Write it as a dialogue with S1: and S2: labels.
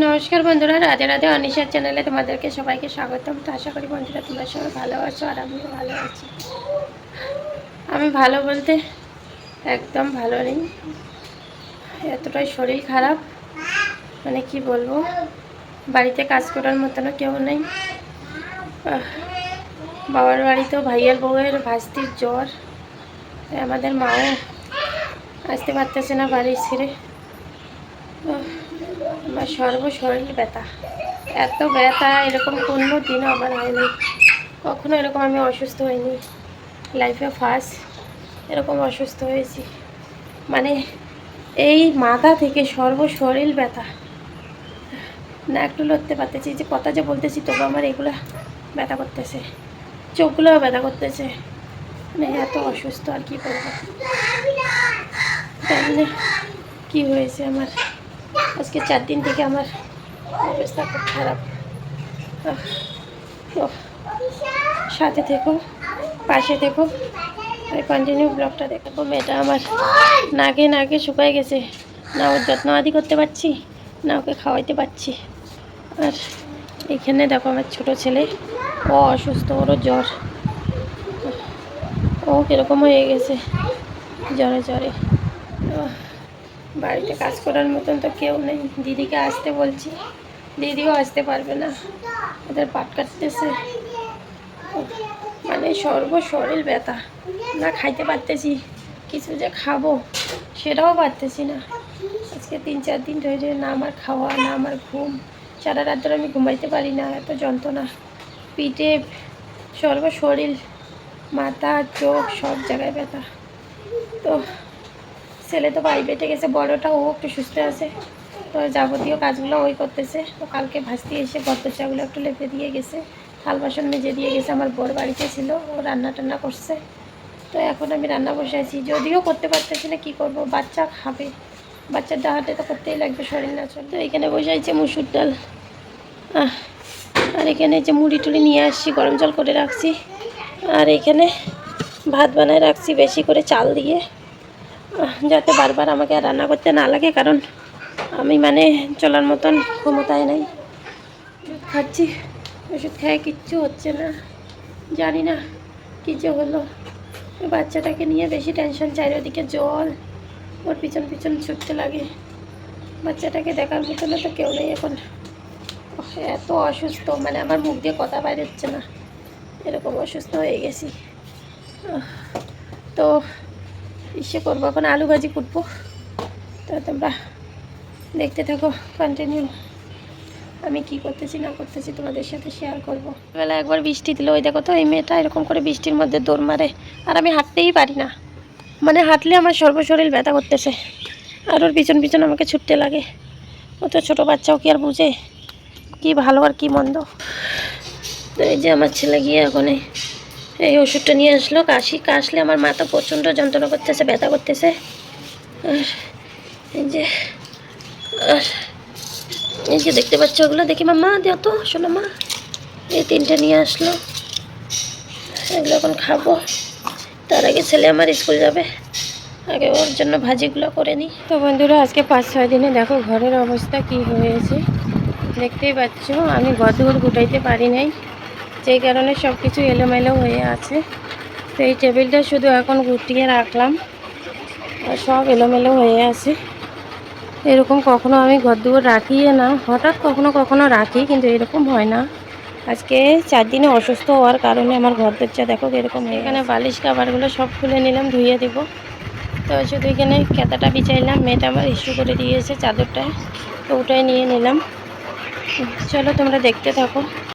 S1: নমস্কার বন্ধুরা, রাধে রাধে অনিশার চ্যানেলে তোমাদেরকে সবাইকে স্বাগতম। তো আশা করি বন্ধুরা তোমরা সবাই ভালো আছো আর আমিও ভালো আছি। আমি ভালো বলতে একদম ভালো নেই। এতটাই শরীর খারাপ মানে কি বলব? বাড়িতে কাজ করার মতনও কেউ নেই। বাবার বাড়িতেও ভাইয়ের বউয়ের ভাস্তির জ্বর। আমাদের মাও আসতে পারতেছে না বাড়ি ছেড়ে। আমার সর্ব শরীর ব্যথা। এত ব্যথা, এরকম কোনো দিনও আমার হয়নি। কখনো এরকম আমি অসুস্থ হইনি। লাইফে ফার্স্ট এরকম অসুস্থ হয়েছি। মানে এই মাথা থেকে সর্ব শরীর ব্যথা। না, একটু লড়তে পারতেছি। যে কথা যে বলতেছি, তবু আমার এগুলো ব্যথা করতেছে। চোখগুলোও ব্যথা করতেছে। মানে এত অসুস্থ, আর কি করব? না কী হয়েছে আমার। আজকে চার দিন থেকে আমার অবস্থা খুব খারাপ। সাথে থেকো, পাশে থেকো। আর কন্টিনিউ ব্লগটা দেখাবো। মেয়েটা আমার নাকে নাকে শুকায় গেছে। না ওর যত্ন আদি করতে পারছি, না ওকে খাওয়াইতে পারছি। আর এখানে দেখো আমার ছোট ছেলে, ও অসুস্থ, ওরও জ্বর। ও কীরকম হয়ে গেছে, জ্বরে জ্বরে। বাড়িতে কাজ করার মতন তো কেউ নেই। দিদিকে আসতে বলছি, দিদিও আসতে পারবে না। ওদের পাট কাটতেছে। মানে সর্ব শরীর ব্যথা। না খাইতে পারতেছি, কিছু যে খাব সেটাও পারতেছি না। আজকে তিন চার দিন ধরে না আমার খাওয়া, না আমার ঘুম। সারা রাত ধরে আমি ঘুমাইতে পারি না, এত যন্ত্রণা। পিঠে সর্ব শরীর মাথা, চোখ সব জায়গায় ব্যথা। তো ছেলে তো ভাই প্রাইভেটে গেছে, বড়টা ও একটু সুস্থ আছে। তো যাবতীয় কাজগুলো ওই করতেছে। তো কালকে ভাসতে এসে গদ্দ চাগুলো একটু লেপে দিয়ে গেছে। থাল বাসন মেজে দিয়ে গেছে, আমার বড় বাড়িতে ছিল, ও রান্না টান্না করছে। তো এখন আমি রান্না বসে আছি। যদিও করতে পারতেছি না, কী করব? বাচ্চা খাবে। বাচ্চার ডাহাতে তো করতেই লাগবে, শরীর না চল তো এখানে বসে আছে মুসুর ডাল। আর এখানে যে মুড়ি টুড়ি নিয়ে আসছি, গরম জল করে রাখছি। আর এখানে ভাত বানায় রাখছি, বেশি করে চাল দিয়ে। যাতে বারবার আমাকে রান্না করতে না লাগে, কারণ আমি মানে চলার মতন ক্ষমতায় নাই। ওষুধ খাচ্ছি, ওষুধ খেয়ে কিচ্ছু হচ্ছে না। জানি না কী যে হলো। বাচ্চাটাকে নিয়ে বেশি টেনশন চারিদিকে জল, ওর পিছন পিছন ছুটতে লাগে। বাচ্চাটাকে দেখার মতনও তো কেউ নেই এখন। এত অসুস্থ মানে আমার মুখ দিয়ে কথা বাইরে হচ্ছে না। এরকম অসুস্থ হয়ে গেছি। তো ইসে করব। এখন আলু ভাজি কুটবো। তো তোমরা দেখতে থাকো কন্টিনিউ আমি কি করতেছি, না করতেছি তোমাদের সাথে শেয়ার করব। বেলা একবার বৃষ্টি দিল, ওই দেখো তো, এই মেয়েটা এরকম করে বৃষ্টির মধ্যে দৌড় মারে। আর আমি হাঁটতেই পারি না। মানে হাঁটলে আমার সর্বশরীর ব্যথা করতেছে। আর ওর পিছন পিছন আমাকে ছুটতে লাগে। ও তো ছোটো বাচ্চাও কি আর বুঝে? কি ভালো আর কি মন্দ। তো এই যে আমার ছেলে গিয়ে এখন এই- ওষুধটা নিয়ে আসলো, কাশি, কাশলে আমার মাথা প্রচণ্ড যন্ত্রণা করতেছে, ব্যথা করতেছে। আর এই যে আর এই যে দেখতে পাচ্ছ ওগুলো, দেখি মা দেও তো, শোনো মা। এই তিনটে নিয়ে আসলো। এগুলো এখন খাব। তার আগে ছেলে আমার স্কুল যাবে। আগে ওর জন্য ভাজিগুলো করে নিই। তো বন্ধুরা, আজকে পাঁচ, ছয় দিনে দেখো ঘরের অবস্থা কি হয়েছে। দেখতেই পাচ্ছ, আমি গদগুড় গুটাইতে পারি নাই। যেই কারণে সব কিছু এলোমেলো হয়ে আছে। তো এই টেবিলটা শুধু এখন গুটিয়ে রাখলাম। সব এলোমেলো হয়ে আছে। এরকম কখনো আমি ঘরদুয়ার রাখিয়ে না। হঠাৎ কখনো কখনো রাখি, কিন্তু এরকম হয় না। আজকে চার দিনে অসুস্থ হওয়ার কারণে আমার ঘর দরজা দেখো এরকম এখানে বালিশ কাবারগুলো সব খুলে নিলাম, ধুয়ে দিব। তো শুধু এখানে কেতাটা বিছাইলাম। মেয়েটা আমার ইস্যু করে দিয়েছে চাদরটায় তো ওটাই নিয়ে নিলাম। চলো তোমরা দেখতে থাকো।